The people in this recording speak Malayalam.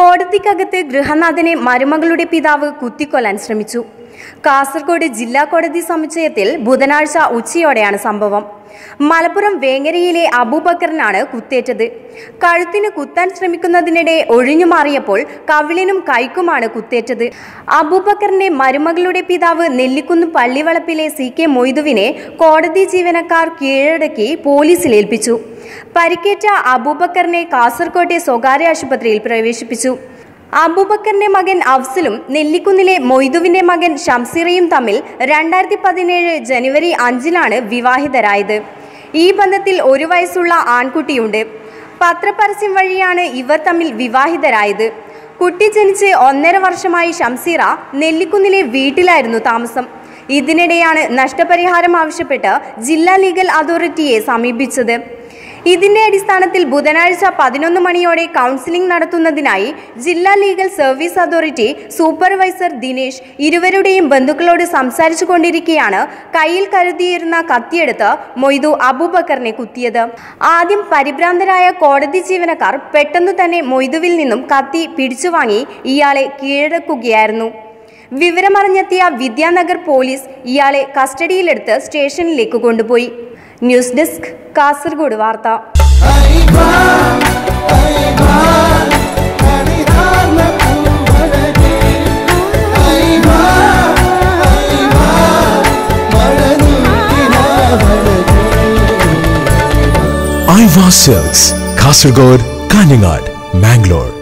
കോടതിക്കകത്ത് ഗൃഹനാഥനെ മരുമകളുടെ പിതാവ് കുത്തിക്കൊല്ലാൻ ശ്രമിച്ചു. കാസർഗോഡ് ജില്ലാ കോടതി സമുച്ചയത്തിൽ ബുധനാഴ്ച ഉച്ചയോടെയാണ് സംഭവം. മലപ്പുറം വേങ്ങരയിലെ അബൂബക്കറിനാണ് കുത്തേറ്റത്. കഴുത്തിന് കുത്താൻ ശ്രമിക്കുന്നതിനിടെ ഒഴിഞ്ഞു മാറിയപ്പോൾ കവിളിനും കൈക്കുമാണ് കുത്തേറ്റത്. അബൂബക്കറിന്റെ മരുമകളുടെ പിതാവ് നെല്ലിക്കുന്ന് പള്ളിവളപ്പിലെ സി കെ മൊയ്തുവിനെ കോടതി ജീവനക്കാർ കീഴടക്കി പോലീസിൽ ഏൽപ്പിച്ചു. പരിക്കേറ്റ അബൂബക്കറിനെ കാസർകോട്ടെ സ്വകാര്യ ആശുപത്രിയിൽ പ്രവേശിപ്പിച്ചു. അബൂബക്കറിന്റെ മകൻ അഫ്സലും നെല്ലിക്കുന്നിലെ മൊയ്തുവിന്റെ മകൻ ഷംസീറയും തമ്മിൽ രണ്ടായിരത്തി പതിനേഴ് ജനുവരി അഞ്ചിലാണ് വിവാഹിതരായത്. ഈ ബന്ധത്തിൽ ഒരു വയസ്സുള്ള ആൺകുട്ടിയുണ്ട്. പത്രപരസ്യം വഴിയാണ് ഇവർ തമ്മിൽ വിവാഹിതരായത്. കുട്ടി ജനിച്ച് ഒന്നര വർഷമായി ഷംസീറ നെല്ലിക്കുന്നിലെ വീട്ടിലായിരുന്നു താമസം. ഇതിനിടെയാണ് നഷ്ടപരിഹാരം ആവശ്യപ്പെട്ട് ജില്ലാ ലീഗൽ അതോറിറ്റിയെ സമീപിച്ചത്. ഇതിന്റെ അടിസ്ഥാനത്തിൽ ബുധനാഴ്ച പതിനൊന്ന് മണിയോടെ കൗൺസിലിംഗ് നടത്തുന്നതിനായി ജില്ലാ legal service authority supervisor Dinesh ഇരുവരുടെയും ബന്ധുക്കളോട് സംസാരിച്ചു കൊണ്ടിരിക്കെയാണ് കയ്യിൽ കരുതിയിരുന്ന കത്തിയെടുത്ത് മൊയ്തു അബൂബക്കറിനെ കുത്തിയത്. ആദ്യം പരിഭ്രാന്തരായ കോടതി ജീവനക്കാർ പെട്ടെന്നു തന്നെ മൊയ്തുവിൽ നിന്നും കത്തി പിടിച്ചുവാങ്ങി ഇയാളെ കീഴടക്കുകയായിരുന്നു. വിവരമറിഞ്ഞെത്തിയ വിദ്യാനഗർ പോലീസ് ഇയാളെ കസ്റ്റഡിയിലെടുത്ത് സ്റ്റേഷനിലേക്ക് കൊണ്ടുപോയി. ന്യൂസ് ഡെസ്ക് കാസർഗോഡ് വാർത്ത. കാസർഗോഡ് കാഞ്ഞങ്ങാട് മാംഗ്ലൂർ.